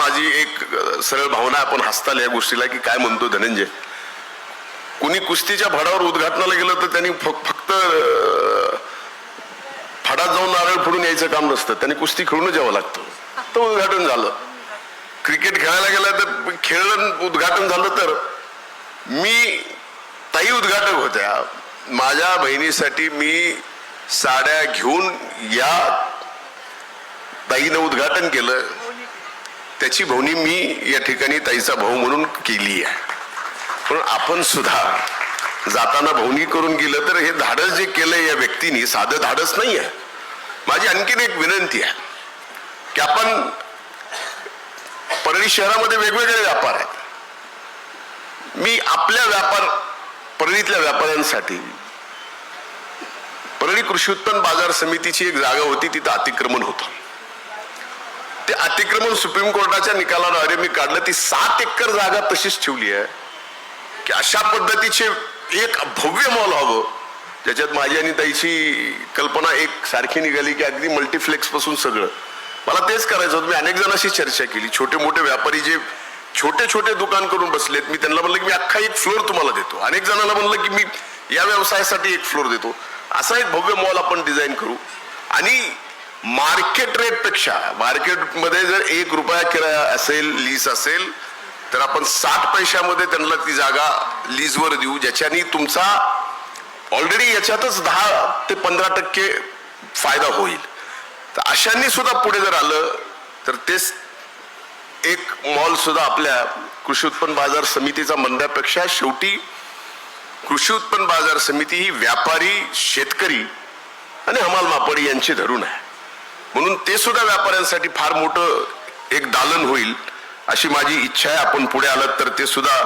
माझी एक सरळ भावना आपण हसताल या गोष्टीला की काय म्हणतो धनंजय. कुणी कुस्तीच्या भाडावर उद्घाटनाला गेलं तर त्यांनी फक्त फडात जाऊन नारळ फोडून यायचं काम नसतं. त्यांनी कुस्ती खेळूनच यावं लागतं. तर उद्घाटन झालं. क्रिकेट खेळायला गेला तर खेळलं उद्घाटन झालं तर मी ताई उद्घाटक होत्या. माझ्या बहिणीसाठी मी साड्या घेऊन या ताईनं उद्घाटन केलं. त्याची भवनी मी या ठिकाणी ताईचा भाऊ म्हणून केली आहे. पण आपण सुद्धा जाताना भवनी करून गेलं तर हे धाडस जे केलंय या व्यक्तीने साधं धाडस नाही आहे. माझी आणखीन एक विनंती आहे की आपण परळी शहरामध्ये वेगवेगळे व्यापार आहेत. मी आपल्या व्यापार परळीतल्या व्यापाऱ्यांसाठी परळी कृषी उत्पन्न बाजार समितीची एक जागा होती तिथं अतिक्रमण होतं. ते अतिक्रमण सुप्रीम कोर्टाच्या निकालाद्वारे मी काढलं ती सात एकर जागा तशीच ठेवली आहे. की अशा पद्धतीचे एक भव्य मॉल हवं. ज्याच्यात माझी आणि ताईची कल्पना एक सारखी निघाली की अगदी मल्टीफ्लेक्सपासून सगळं. मला तेच करायचं होतं. मी अनेक जणांशी चर्चा केली. छोटे मोठे व्यापारी जे छोटे छोटे दुकान करून बसलेत मी त्यांना म्हणलं की मी अख्खा एक फ्लोअर तुम्हाला देतो. अनेक जणांना म्हणलं की मी या व्यवसायासाठी एक फ्लोअर देतो. असा एक भव्य मॉल आपण डिझाईन करू. आणि मार्केट रेटपेक्षा मार्केटमध्ये जर एक रुपया किराया असेल लीज असेल तर आपण साठ पैशामध्ये त्यांना ती जागा लीजवर देऊ ज्याच्यानी तुमचा ऑलरेडी याच्यातच दहा ते पंधरा टक्के फायदा होईल. तर अशांनी सुद्धा पुढे जर आलं तर तेच एक मॉल सुद्धा आपल्या कृषी उत्पन्न बाजार समितीचा म्हणण्यापेक्षा शेवटी कृषी उत्पन्न बाजार समिती ही व्यापारी शेतकरी आणि हमाल मापडी यांची धरून आहे. म्हणून ते सुद्धा व्यापाऱ्यांसाठी फार मोठं एक दालन होईल अशी माझी इच्छा आहे. आपण पुढे आलात तर ते सुद्धा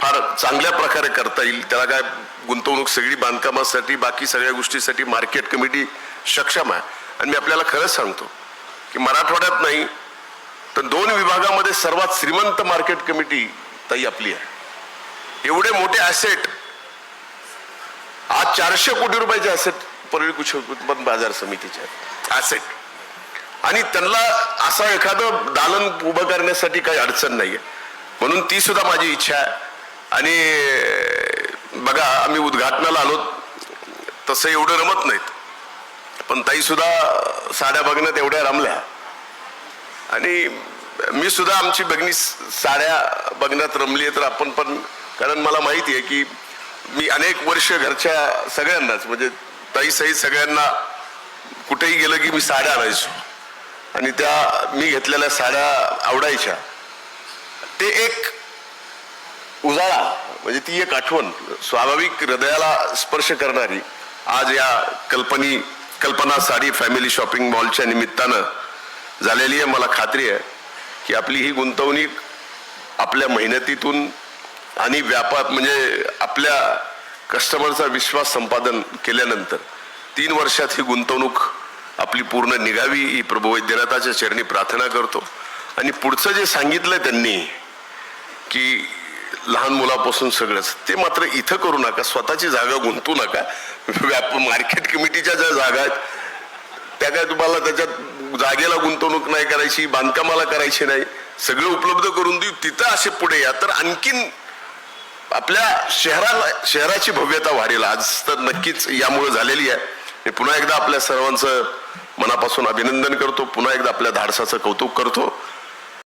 फार चांगल्या प्रकारे करता येईल. त्याला काय गुंतवणूक सगळी बांधकामासाठी बाकी सगळ्या गोष्टीसाठी मार्केट कमिटी सक्षम आहे. आणि मी आपल्याला खरंच सांगतो की मराठवाड्यात नाही तर दोन विभागामध्ये सर्वात श्रीमंत मार्केट कमिटी ताई आपली आहे. एवढे मोठे ॲसेट आज चारशे कोटी रुपयाचे ॲसेट परळी कृषी उत्पन्न बाजार समितीचे ॲसेट आणि त्यांना असं एखादं दालन उभं करण्यासाठी काही अडचण नाही आहे म्हणून ती सुद्धा माझी इच्छा आहे. आणि बघा आम्ही उद्घाटनाला आलो तसं एवढं रमत नाहीत. पण ताई सुद्धा साड्या बघण्यात एवढ्या रमल्या. आणि मी सुद्धा आमची बघणी साड्या बघण्यात रमली आहे तर आपण पण कारण मला माहिती आहे की मी अनेक वर्ष घरच्या सगळ्यांनाच म्हणजे ताईसही सगळ्यांना कुठेही गेलं की मी साड्या आणायचो. आणि त्या मी घेतलेल्या साड्या आवडायच्या. ते एक उजाळा म्हणजे ती एक आठवण स्वाभाविक हृदयाला स्पर्श करणारी. आज या कल्पनी कल्पना साडी फॅमिली शॉपिंग मॉलच्या निमित्तानं झालेली आहे. मला खात्री आहे की आपली ही गुंतवणूक आपल्या मेहनतीतून आणि व्यापार म्हणजे आपल्या कस्टमरचा विश्वास संपादन केल्यानंतर तीन वर्षात ही गुंतवणूक आपली पूर्ण निघावी ही प्रभू वैद्यनाथाच्या चरणी प्रार्थना करतो. आणि पुढचं जे सांगितलं त्यांनी की लहान मुलापासून सगळंच ते मात्र इथं करू नका स्वतःची जागा गुंतू नका. व्याप मार्केट कमिटीच्या ज्या जागा आहेत त्या काय तुम्हाला त्याच्यात जागेला गुंतवणूक नाही करायची बांधकामाला करायची नाही सगळं उपलब्ध करून देऊ तिथं असे पुढे या. तर आणखीन आपल्या शहराला शहराची भव्यता वाढेल. आज तर नक्कीच यामुळे झालेली आहे. पुन्हा एकदा आपल्या सर्वांचं मनापासून अभिनंदन करतो. पुन्हा एकदा आपल्या धाडसाचं कौतुक करतो.